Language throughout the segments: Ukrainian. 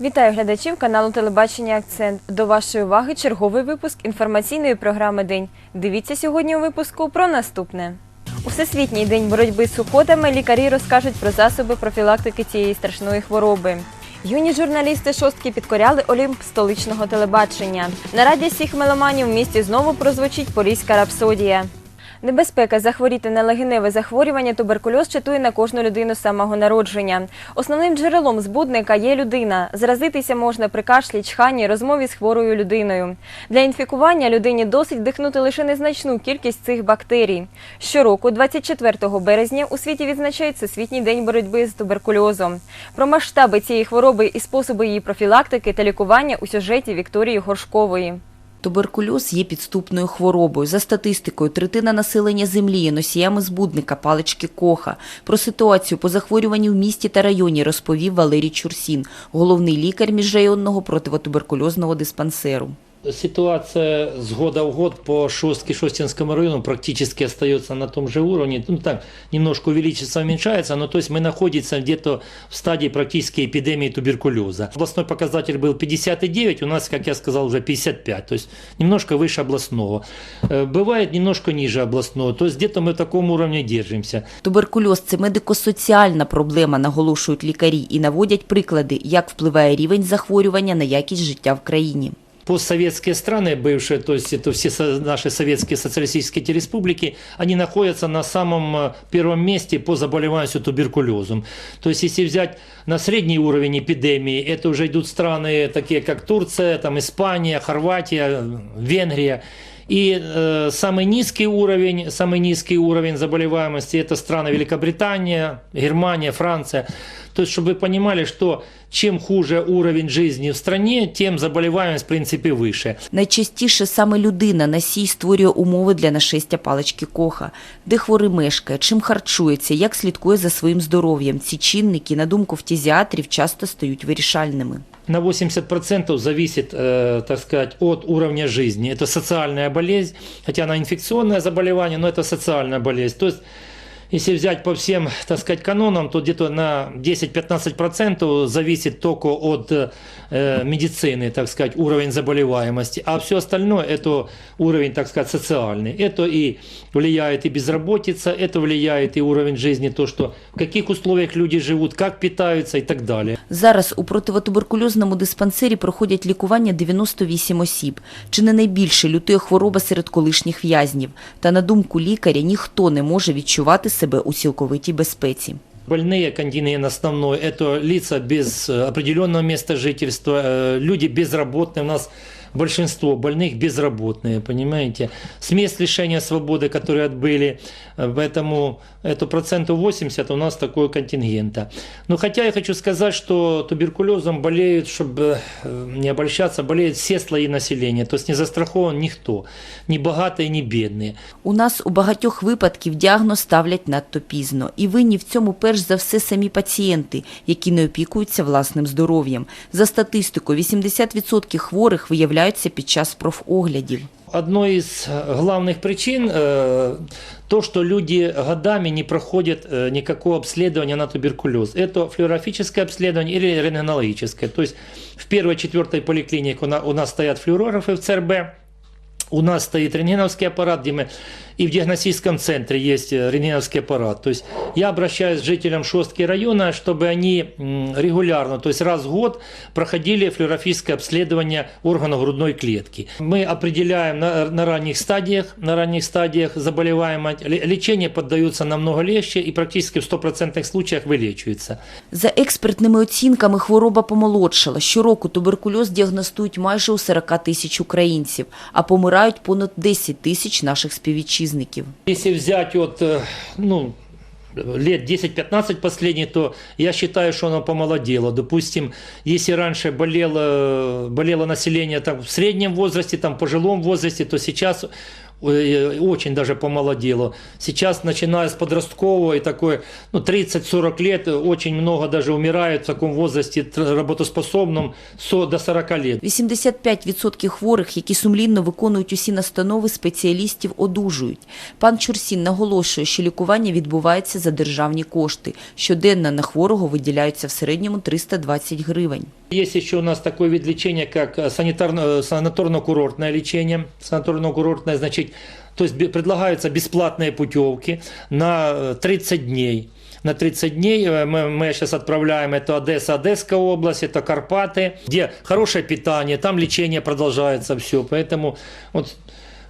Вітаю глядачів каналу Телебачення Акцент. До вашої уваги черговий випуск інформаційної програми День. Дивіться сьогодні у випуску про наступне. У Всесвітній день боротьби з сухотами лікарі розкажуть про засоби профілактики цієї страшної хвороби. Юні журналісти шостки підкоряли Олімп столичного телебачення. На радість всіх меломанів в місті знову прозвучить поліська рапсодія. Небезпека захворіти на легеневе захворювання туберкульоз чатує на кожну людину з самого народження. Основним джерелом збудника є людина. Заразитися можна при кашлі, чханні, розмові з хворою людиною. Для інфікування людині досить вдихнути лише незначну кількість цих бактерій. Щороку, 24 березня, у світі відзначають Всесвітній день боротьби з туберкульозом. Про масштаби цієї хвороби і способи її профілактики та лікування у сюжеті Вікторії Горшкової. Туберкульоз є підступною хворобою. За статистикою, третина населення землі є носіями збудника палички Коха. Про ситуацію по захворюванню в місті та районі розповів Валерій Чурсін, головний лікар міжрайонного противотуберкульозного диспансеру. Ситуация с года в год по Шостке, Шостинскому району практически остается на том же уровне. Ну так, немножко увеличится, уменьшается, но то есть мы находимся где-то в стадии практически эпидемии туберкулеза. Областной показатель был 59, у нас, как я сказал, уже 55, то есть немножко выше областного. Э, Бывает немножко ниже областного, то есть где-то мы в таком уровне держимся. Туберкульоз це медико-соціальна проблема, наголошують лікарі і наводять приклади, як впливає рівень захворювання на якість життя в країні. постсоветские страны бывшие, то есть это все со- наши советские социалистические эти республики, они находятся на самом э, первом месте по заболеваемости туберкулезом. То есть если взять на средний уровень эпидемии, это уже идут страны такие как Турция, там Испания, Хорватия, Венгрия. И э, самый низкий уровень, самый низкий уровень заболеваемости это страны Великобритания, Германия, Франция. То есть, чтобы вы понимали, что чем хуже уровень жизни в стране, тем заболеваемость в принципе выше. Найчастіше саме людина носій створює умови для нашестя палички Коха, де хворий мешкає, чим харчується, як слідкує за своїм здоров'ям. Ці чинники, на думку фтізіатрів, часто стають вирішальними. На 80% зависит, э, так сказать, от уровня жизни. Это социальная болезнь, хотя она инфекционное заболевание, но это социальная болезнь. То есть если взять по всем, так сказать, канонам, то где-то на 10-15% зависит только от э, медицины, так сказать, уровень заболеваемости, а все остальное это уровень, так сказать, социальный. Это и влияет и безработица, это влияет и уровень жизни, то, что в каких условиях люди живут, как питаются и так далее. Зараз у противотуберкульозному диспансері проходять лікування 98 осіб. Чи не найбільше лютує хвороба серед колишніх в'язнів. Та на думку лікаря, ніхто не може відчувати себе у цілковитій безпеці. Больные контингент основной – это лица без э, определенного места жительства, э, люди безработные. У нас большинство больных безработные, понимаете. Смесь лишения свободы, которые отбыли, э, поэтому это процентов 80 у нас такой контингента. Но хотя я хочу сказать, что туберкулезом болеют, чтобы э, не обольщаться, болеют все слои населения. То есть не застрахован никто, ни богатые, ни бедные. У нас у багатьох випадків діагноз ставлять надто пізно. І винні в цьому перш за все самі пацієнти, які не опікуються власним здоров'ям. За статистикою, 80% хворих виявляються під час профоглядів. Одной из э, главных причин э, то, что люди годами не проходят э, никакого обследования на туберкулез. Это флюорографическое обследование или рентгенологическое. То есть в первой, четвертой поликлинике у на- у нас стоят флюорографы в ЦРБ, у нас стоит рентгеновский аппарат, где мы, и в диагностическом центре есть э, рентгеновский аппарат. То есть я обращаюсь к жителям Шостки района, чтобы они м, регулярно, то есть раз в год, проходили флюорографическое обследование органов грудной клетки. Мы определяем на, на ранних стадиях, на ранних стадиях заболеваемость. Ле- Лечение поддается намного легче и практически в 100% случаях вылечивается. За експертними оцінками хвороба помолодшала. Щороку туберкульоз діагностують майже у 40 тисяч українців, а помирають понад 10 тисяч наших співвітчизників. Если взять от, э, ну, лет 10-15 последних, то я считаю, что оно помолодело. Допустим, если раньше болело, болело население там, в среднем возрасте, там, в пожилом возрасте, то сейчас очень даже помолодело. Сейчас, начиная с подросткового и такой, ну, 30-40 лет, э, очень много даже умирают в таком возрасте тр- работоспособном со- до 40 лет. 85% хворих, які сумлінно виконують усі настанови спеціалістів, одужують. Пан Чурсін наголошує, що лікування відбувається за державні кошти. Щоденно на хворого виділяються в середньому 320 гривень. Есть еще у нас такой вид лечения, как э, санитарно- э, санаторно-курортное лечение. Санаторно-курортное, значит, то есть бе- предлагаются бесплатные путевки на э, 30 дней. На 30 дней э, мы, мы сейчас отправляем, это Одесса, Одесская область, это Карпаты, где хорошее питание, там лечение продолжается все. Поэтому вот,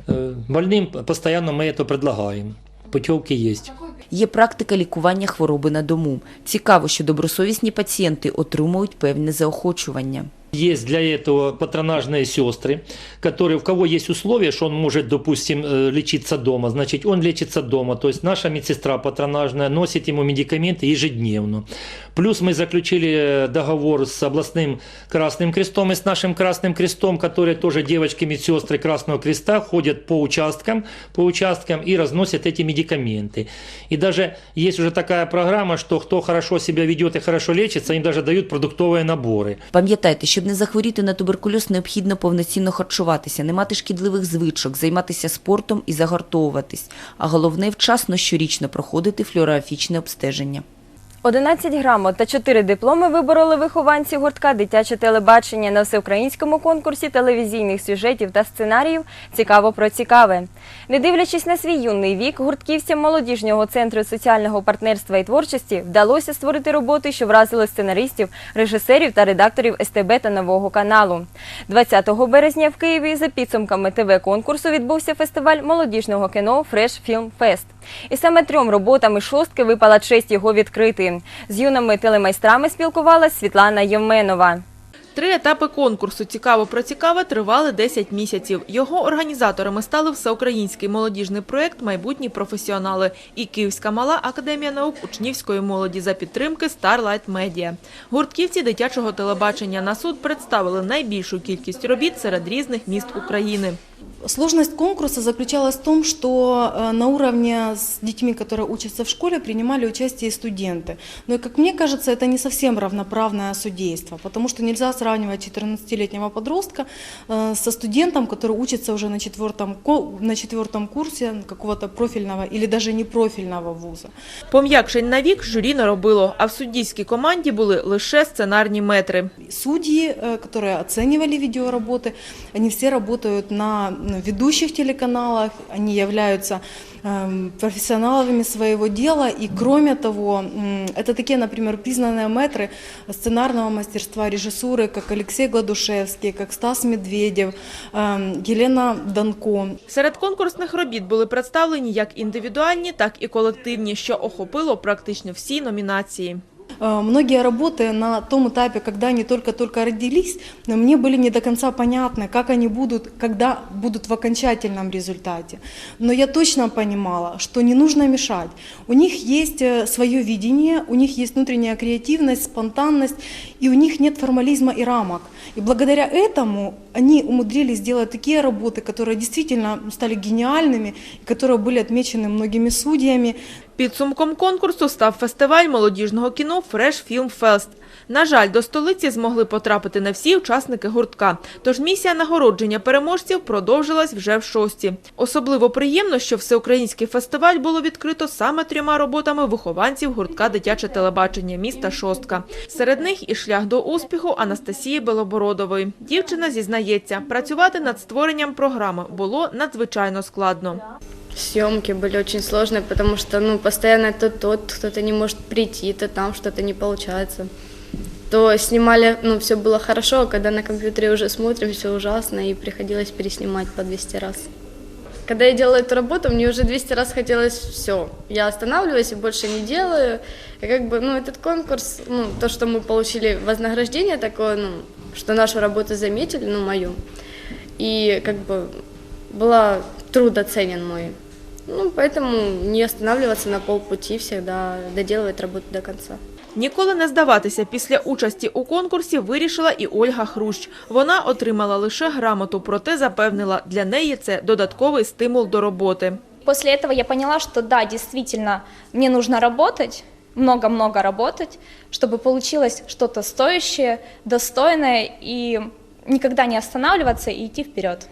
э, больным постоянно мы это предлагаем. Путевки есть. Є практика лікування хвороби на дому. Цікаво, що добросовісні пацієнти отримують певне заохочування. Есть для этого патронажные сестры, которые, у кого есть условия, что он может, допустим, э, лечиться дома, значит, он лечится дома. То есть наша медсестра патронажная носит ему медикаменты ежедневно. Плюс мы заключили э, договор с областным Красным Крестом и с нашим Красным Крестом, которые тоже девочки медсестры Красного Креста ходят по участкам, по участкам и разносят эти медикаменты. И даже есть уже такая программа, что кто хорошо себя ведет и хорошо лечится, им даже дают продуктовые наборы. Пам'ятайте, щоб не захворіти на туберкульоз, необхідно повноцінно харчуватися, не мати шкідливих звичок, займатися спортом і загартовуватись. А головне вчасно щорічно проходити флюорографічне обстеження. 11 грамот та 4 дипломи вибороли вихованці гуртка дитяче телебачення на всеукраїнському конкурсі телевізійних сюжетів та сценаріїв Цікаво про цікаве. Не дивлячись на свій юний вік, гуртківцям молодіжнього центру соціального партнерства і творчості вдалося створити роботи, що вразили сценаристів, режисерів та редакторів СТБ та нового каналу. 20 березня в Києві за підсумками ТВ конкурсу відбувся фестиваль молодіжного кіно Fresh Film Fest. І саме трьом роботами шостки випала честь його відкрити. З юними телемайстрами спілкувалась Світлана Євменова. Три етапи конкурсу «Цікаво про цікаве» тривали 10 місяців. Його організаторами стали всеукраїнський молодіжний проєкт «Майбутні професіонали» і Київська мала академія наук учнівської молоді за підтримки Starlight Media. Гуртківці дитячого телебачення на суд представили найбільшу кількість робіт серед різних міст України. Сложность конкурса заключалась в том, что э, на уровне с детьми, которые учатся в школе, принимали участие и студенты. Но, и, как мне кажется, это не совсем равноправное судейство, потому что нельзя сравнивать 14-летнего подростка э, со студентом, который учится уже на четвертом, ко- на четвертом курсе какого-то профильного или даже непрофильного вуза. Пом'якшень на вік журі не робило, а в суддівській команді були лише сценарні метри. Судьи, э, которые оценивали видеоработы, они все работают на м, ведущих телеканалах, они являются эм, профессионалами своего дела, и кроме того, м, это такие, например, признанные метры сценарного мастерства, режиссуры, как Алексей Гладушевский, как Стас Медведев, эм, Елена Данко. Серед конкурсних робіт були представлені як індивідуальні, так і колективні, що охопило практично всі номінації. Э, Многие работы на том этапе, когда они только-только родились, мне были не до конца понятны, как они будут, когда будут в окончательном результате. Но я точно понимала, что не нужно мешать. У них есть э, свое видение, у них есть внутренняя креативность, спонтанность, и у них нет формализма и рамок. И благодаря этому они умудрились сделать такие работы, которые действительно стали гениальными, которые были отмечены многими судьями, Підсумком конкурсу став фестиваль молодіжного кіно Fresh Film Fest. На жаль, до столиці змогли потрапити не всі учасники гуртка, тож місія нагородження переможців продовжилась вже в шості. Особливо приємно, що всеукраїнський фестиваль було відкрито саме трьома роботами вихованців гуртка дитяче телебачення міста Шостка. Серед них і шлях до успіху Анастасії Белобородової. Дівчина зізнається, працювати над створенням програми було надзвичайно складно. Съемки были очень сложные, потому что ну, постоянно то тот, кто-то не может прийти, то там что-то не получается. То снимали, ну, все было хорошо, а когда на компьютере уже смотрим, все ужасно, и приходилось переснимать по 200 раз. Когда я делала эту работу, мне уже 200 раз хотелось все. Я останавливаюсь и больше не делаю. И как бы, ну, этот конкурс, ну, то, что мы получили вознаграждение такое, ну, что нашу работу заметили, ну, мою. И как бы была труд оценен мой. Ну, поэтому не останавливаться на полпути, всегда доделывать работу до конца. Ніколи не здаватися після участі у конкурсі вирішила і Ольга Хрущ. Вона отримала лише грамоту, проте запевнила, для неї це додатковий стимул до роботи. После этого я поняла, что да, действительно, мне нужно работать, много-много работать, чтобы получилось что-то стоящее, достойное и никогда не останавливаться и идти вперед.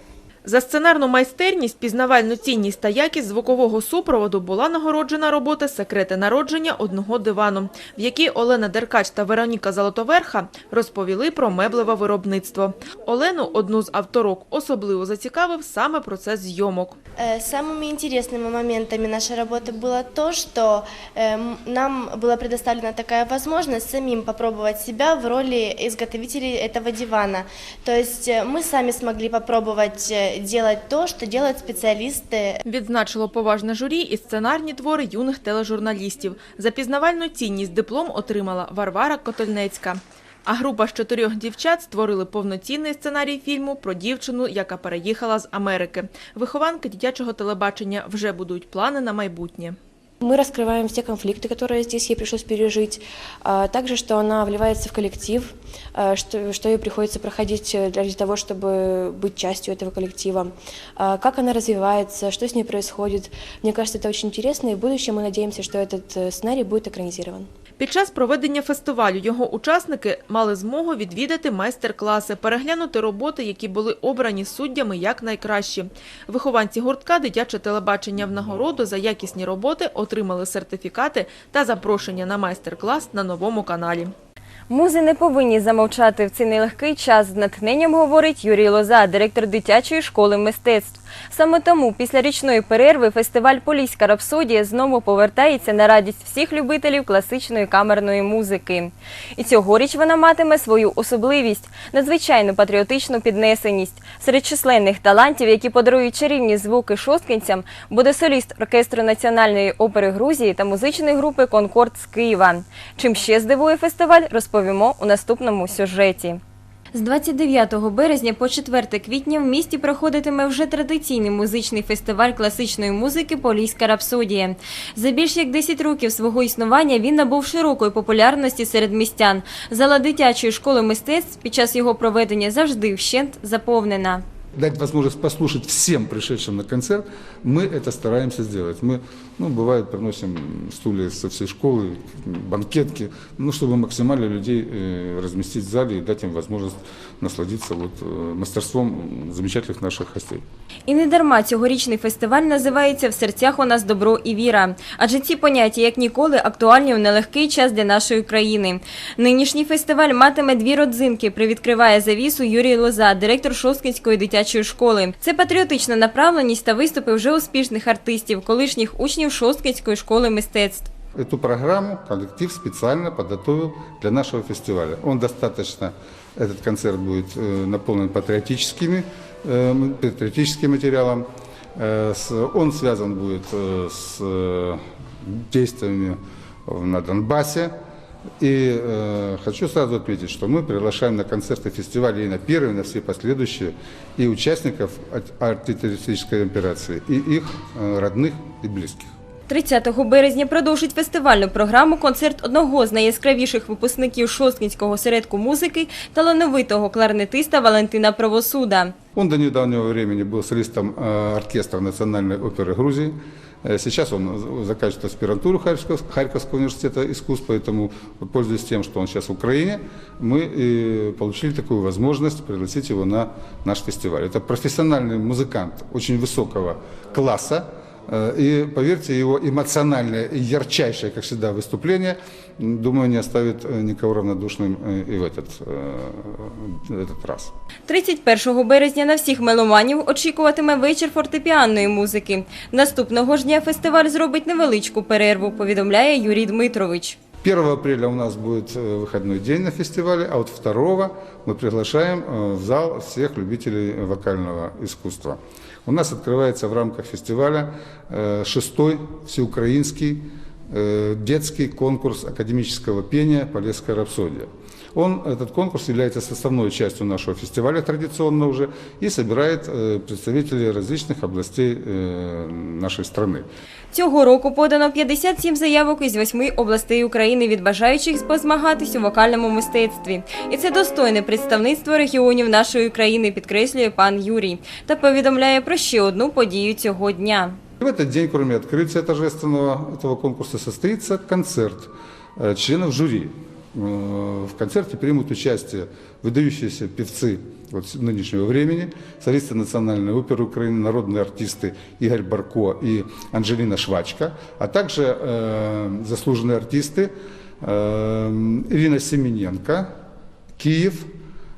За сценарну майстерність, пізнавальну цінність та якість звукового супроводу була нагороджена робота «Секрети народження одного дивану», в якій Олена Деркач та Вероніка Золотоверха розповіли про меблеве виробництво. Олену, одну з авторок, особливо зацікавив саме процес зйомок. Э, Самыми интересными моментами нашей работы было то, что э, м, нам была предоставлена такая возможность самим попробовать себя в роли изготовителей этого дивана. То есть э, мы сами смогли попробовать э, делать то, что делают специалисты Відзначило поважне журі і сценарні твори юних тележурналістів. За пізнавальну цінність диплом отримала Варвара Котельнецька. А група з чотирьох дівчат створили повноцінний сценарій фільму про дівчину, яка переїхала з Америки. Вихованки дитячого телебачення вже будують плани на майбутнє. Мы раскрываем все конфликты, которые здесь ей пришлось пережить, а также, что она вливается в коллектив, а, что, что ей приходится проходить э, для того, чтобы быть частью этого коллектива, а, как она развивается, что с ней происходит. Мне кажется, это очень интересно, и в будущем мы надеемся, что этот э, сценарий будет экранизирован. Під час проведення фестивалю його учасники мали змогу відвідати майстер-класи, переглянути роботи, які були обрані суддями як найкращі. Вихованці гуртка дитяче телебачення в нагороду за якісні роботи отримали сертифікати та запрошення на майстер-клас на новому каналі. Музи не повинні замовчати в цей нелегкий час. З натхненням говорить Юрій Лоза, директор дитячої школи мистецтв. Саме тому після річної перерви фестиваль Поліська рапсодія знову повертається на радість всіх любителів класичної камерної музики. І цьогоріч вона матиме свою особливість надзвичайну патріотичну піднесеність. Серед численних талантів, які подарують чарівні звуки шосткинцям, буде соліст оркестру Національної опери Грузії та музичної групи Конкорд з Києва. Чим ще здивує фестиваль, розповімо у наступному сюжеті. З 29 березня по 4 квітня в місті проходитиме вже традиційний музичний фестиваль класичної музики Поліська рапсодія. За більш як 10 років свого існування він набув широкої популярності серед містян. Зала дитячої школи мистецтв під час його проведення завжди вщент заповнена дать возможность послушать всем пришедшим на концерт, мы это стараемся сделать. Мы, ну, бывает, приносим стулья со всей школы, банкетки, ну, чтобы максимально людей э, разместить в зале и дать им возможность насладиться вот, э, мастерством замечательных наших гостей. І не дарма цьогорічний фестиваль називається В серцях у нас добро і віра. Адже ці поняття як ніколи актуальні у нелегкий час для нашої країни. Нинішній фестиваль матиме дві родзинки. Привідкриває завісу Юрій Лоза, директор Шосткинської дитячої школи. Це патріотична направленість та виступи вже успішних артистів, колишніх учнів Шосткинської школи мистецтв. Эту программу коллектив специально подготовил для нашего фестиваля. Он достаточно, этот концерт будет э, наполнен патриотическими, э, м- патриотическим материалом. Э, с- Он связан будет э, с э, действиями в- на Донбассе. И э, хочу сразу отметить, что мы приглашаем на концерты фестиваля и на первые, и на все последующие и участников ат- антитеррористической операции, и их э, родных и близких. 30 березня продовжить фестивальну програму концерт одного з найяскравіших випускників Шосткинського осередку музики талановитого кларнетиста Валентина Правосуда. Он до недавнего времени был солистом э, оркестра Национальной оперы Грузии. Э, Сейчас он з- заканчивает аспирантуру Харьковского, Харьковского университета искусств, поэтому, пользуясь тем, что он сейчас в Украине, мы э, получили такую возможность пригласить его на наш фестиваль. Это профессиональный музыкант очень высокого класса, Э, И поверьте, его эмоциональное и ярчайшее, как всегда, выступление, м, думаю, не оставит э, никого равнодушным э, и в этот, э, этот раз. 31 березня на всіх меломанів очікуватиме вечір фортепіанної музики. Наступного ж дня фестиваль зробить невеличку перерву, повідомляє Юрій Дмитрович. 1 апреля у нас будет э, выходной день на фестивале, а вот 2 мы приглашаем э, в зал всех любителей вокального искусства. У нас открывается в рамках фестиваля э, шестой всеукраинский э, детский конкурс академического пения «Полесская рапсодия». Он, этот конкурс является составной частью нашего фестиваля традиционно уже и собирает э, представителей различных областей э, нашей страны. Цього року подано 57 заявок із восьми областей України від бажаючих позмагатись у вокальному мистецтві. І це достойне представництво регіонів нашої країни, підкреслює пан Юрій, та повідомляє про ще одну подію цього дня. В этот день, кроме открытия торжественного этого конкурса, состоится концерт э, членов жюри. Э, В концерте примут участие выдающиеся певцы вот, с нынешнего времени, солисты Национальной оперы Украины, народные артисты Игорь Барко и Анжелина Швачка, а также э, заслуженные артисты э, Ирина Семененко, Киев,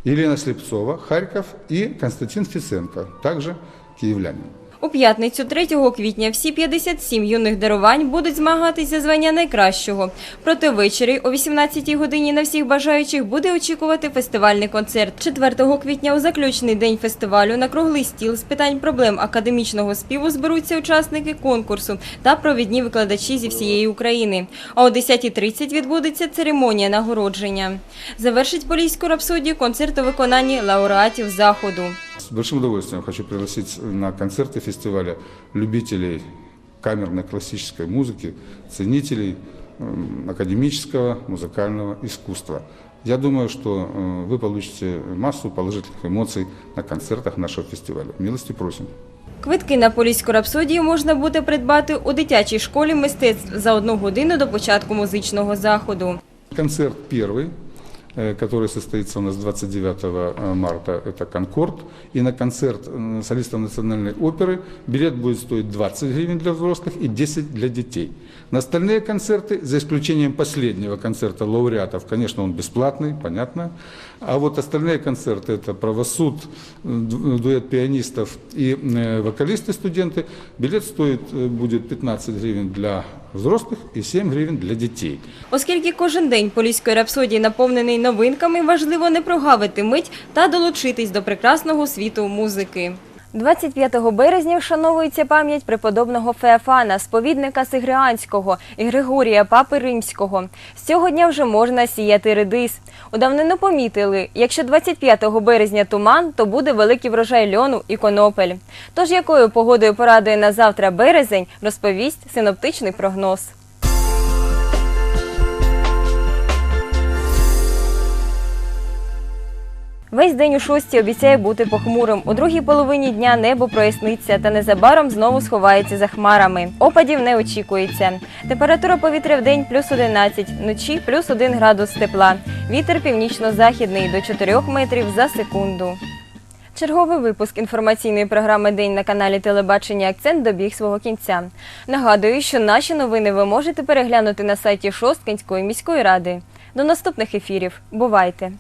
Елена Слепцова, Харьков и Константин Фисенко, также киевлянин. У п'ятницю 3 квітня всі 57 юних дарувань будуть змагатись за звання найкращого. Проте ввечері о 18 годині на всіх бажаючих буде очікувати фестивальний концерт. 4 квітня у заключний день фестивалю на круглий стіл з питань проблем академічного співу зберуться учасники конкурсу та провідні викладачі зі всієї України. А о 10.30 відбудеться церемонія нагородження. Завершить поліську рапсодію концерт у виконанні лауреатів заходу. С большим удовольствием хочу пригласить на концерты фестиваля любителей камерной классической музыки, ценителей м, академического музыкального искусства. Я думаю, что э, вы получите массу положительных эмоций на концертах нашего фестиваля. Милости просим. Квитки на поліську рапсодію можна буде придбати у дитячій школі мистецтв за одну годину до початку музичного заходу. Концерт первый, э, Который состоится у нас 29 э, марта, это «Конкорд». И на концерт э, солистов национальной оперы билет будет стоить 20 гривен для взрослых и 10 для детей. На остальные концерты, за исключением последнего концерта лауреатов, конечно, он бесплатный, понятно. А вот остальные концерты, это «Правосуд», э, ду- дуэт пианистов и э, вокалисты-студенты, билет стоит, э, будет 15 гривен для взрослых і 7 гривень для дітей. Оскільки кожен день поліської рапсодії наповнений новинками, важливо не прогавити мить та долучитись до прекрасного світу музики. 25 березня вшановується пам'ять преподобного Феофана, сповідника Сигріанського і Григорія Папи Римського. З цього дня вже можна сіяти редис. У давнину помітили, якщо 25 березня туман, то буде великий врожай льону і конопель. Тож якою погодою порадує на завтра березень, розповість синоптичний прогноз. Весь день у шостій обіцяє бути похмурим. У другій половині дня небо проясниться та незабаром знову сховається за хмарами. Опадів не очікується. Температура повітря в день плюс 11, вночі плюс 1 градус тепла. Вітер північно-західний до 4 метрів за секунду. Черговий випуск інформаційної програми День на каналі Телебачення Акцент добіг свого кінця. Нагадую, що наші новини ви можете переглянути на сайті Шосткинської міської ради. До наступних ефірів. Бувайте!